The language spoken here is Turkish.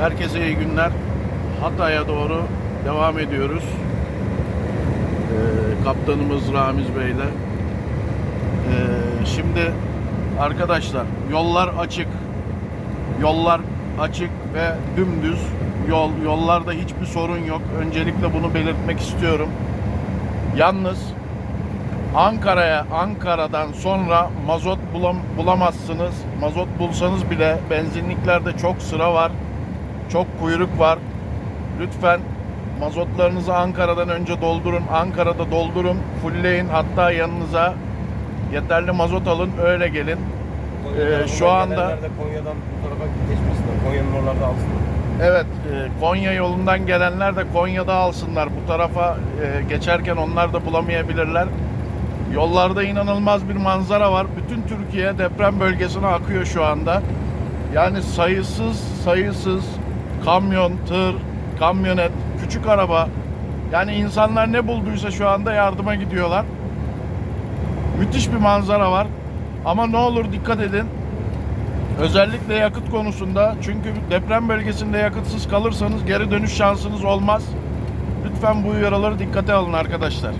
Herkese iyi günler. Hatay'a doğru devam ediyoruz. Ee, kaptanımız Ramiz Bey'le. Ee, şimdi arkadaşlar yollar açık. Yollar açık ve dümdüz yol. Yollarda hiçbir sorun yok. Öncelikle bunu belirtmek istiyorum. Yalnız Ankara'ya Ankara'dan sonra mazot bulam, bulamazsınız. Mazot bulsanız bile benzinliklerde çok sıra var. Çok kuyruk var. Lütfen mazotlarınızı Ankara'dan önce doldurun. Ankara'da doldurun. Fullleyin. Hatta yanınıza yeterli mazot alın. Öyle gelin. Ee, şu anda- Konya'dan bu tarafa geçmesinler. Konya'nın oralarda alsınlar. Evet, e, Konya yolundan gelenler de Konya'da alsınlar. Bu tarafa e, geçerken onlar da bulamayabilirler. Yollarda inanılmaz bir manzara var. Bütün Türkiye deprem bölgesine akıyor şu anda. Yani sayısız sayısız kamyon, tır, kamyonet, küçük araba. Yani insanlar ne bulduysa şu anda yardıma gidiyorlar. Müthiş bir manzara var. Ama ne olur dikkat edin. Özellikle yakıt konusunda çünkü deprem bölgesinde yakıtsız kalırsanız geri dönüş şansınız olmaz. Lütfen bu uyarıları dikkate alın arkadaşlar.